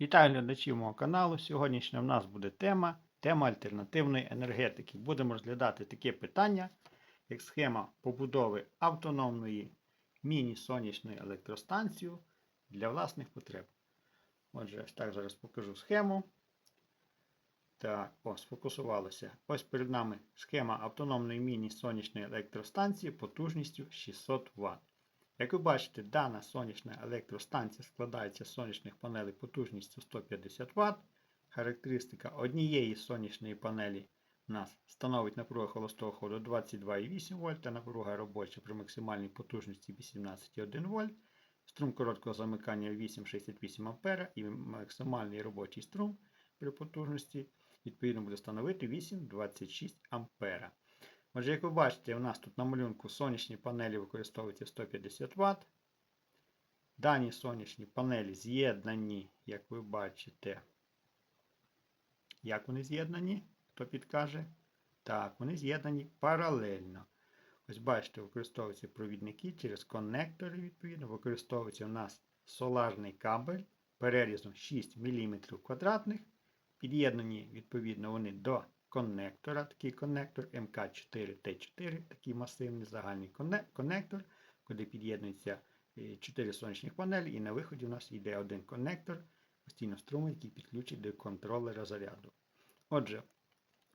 Вітаю глядачів мого каналу. Сьогоднішня в нас буде тема тема альтернативної енергетики. Будемо розглядати таке питання, як схема побудови автономної міні-сонячної електростанції для власних потреб. Отже, так зараз покажу схему. Так, о, сфокусувалося. Ось перед нами схема автономної міні-сонячної електростанції потужністю 600 Вт. Як ви бачите, дана сонячна електростанція складається з сонячних панелей потужністю 150 Вт. Характеристика однієї сонячної панелі у нас становить напруга холостого ходу 22,8 В та напруга робоча при максимальній потужності 18,1 В. Струм короткого замикання 8,68 А і максимальний робочий струм при потужності відповідно буде становити 8,26 А. Отже, як ви бачите, у нас тут на малюнку сонячні панелі використовуються 150 Вт. Дані сонячні панелі з'єднані, як ви бачите. Як вони з'єднані? Хто підкаже? Так, вони з'єднані паралельно. Ось бачите, використовуються провідники через коннектори, відповідно, використовується у нас соларний кабель перерізом 6 мм квадратних. Під'єднані, відповідно, вони до коннектора, такий коннектор МК4Т4, такий масивний загальний коннектор, куди під'єднуються 4 сонячних панелі, і на виході у нас йде один коннектор постійно струму, який підключить до контролера заряду. Отже,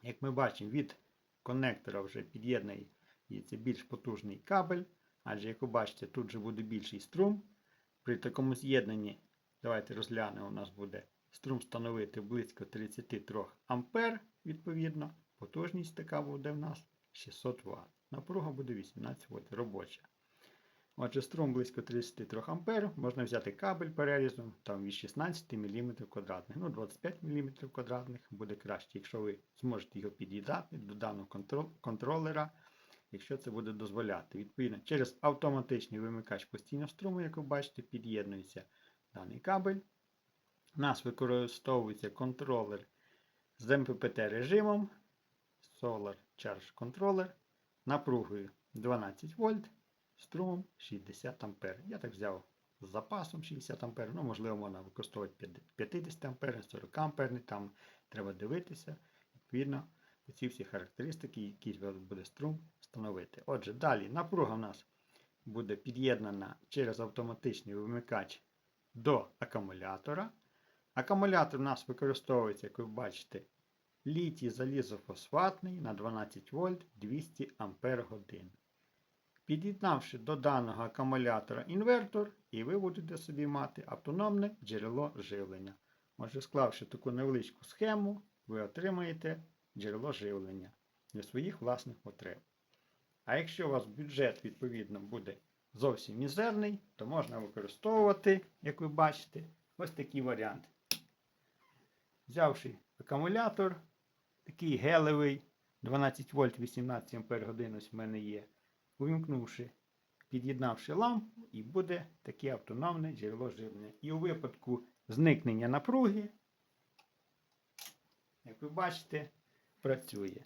як ми бачимо, від коннектора вже під'єднується більш потужний кабель, адже, як ви бачите, тут вже буде більший струм. При такому з'єднанні, давайте розглянемо, у нас буде струм становити близько 33 А, відповідно. Потужність така буде в нас 600 Вт. Напруга буде 18 Вт робоча. Отже, струм близько 33 А, можна взяти кабель перерізом там від 16 мм квадратних. Ну, 25 мм квадратних буде краще, якщо ви зможете його під'їдати до даного контролера, якщо це буде дозволяти. Відповідно, через автоматичний вимикач постійного струму, як ви бачите, під'єднується даний кабель. У нас використовується контролер з МППТ режимом Solar Charge Controller напругою 12 вольт, струмом 60 А. Я так взяв з запасом 60 А, ну, можливо, можна використовувати 50 А, 40 А, там треба дивитися. Відповідно, ці всі характеристики, які буде струм встановити. Отже, далі напруга у нас буде під'єднана через автоматичний вимикач до акумулятора. Акумулятор у нас використовується, як ви бачите, літій залізофосфатний на 12 вольт 200 Ампер годин. Під'єднавши до даного акумулятора інвертор, і ви будете собі мати автономне джерело живлення. Отже, склавши таку невеличку схему, ви отримаєте джерело живлення для своїх власних потреб. А якщо у вас бюджет, відповідно, буде зовсім мізерний, то можна використовувати, як ви бачите, ось такий варіант. Взявши акумулятор, такий гелевий, 12 вольт 18 Ампер годин в мене є. Увімкнувши, під'єднавши лампу, і буде таке автономне джерело живлення. І у випадку зникнення напруги, як ви бачите, працює.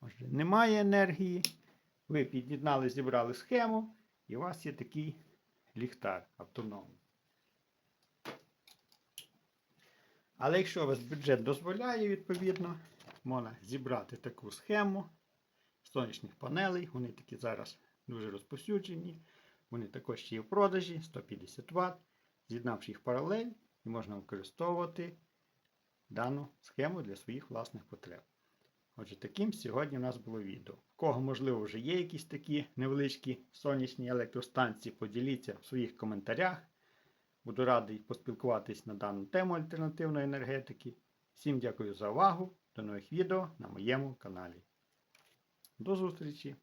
Отже, немає енергії. Ви під'єднали, зібрали схему, і у вас є такий ліхтар автономний. Але якщо у вас бюджет дозволяє, відповідно, можна зібрати таку схему сонячних панелей. Вони такі зараз дуже розповсюджені. Вони також є в продажі 150 Вт. З'єднавши їх паралель, і можна використовувати дану схему для своїх власних потреб. Отже, таким сьогодні у нас було відео. В кого, можливо, вже є якісь такі невеличкі сонячні електростанції, поділіться в своїх коментарях. Буду радий поспілкуватись на дану тему альтернативної енергетики. Всім дякую за увагу. До нових відео на моєму каналі. До зустрічі!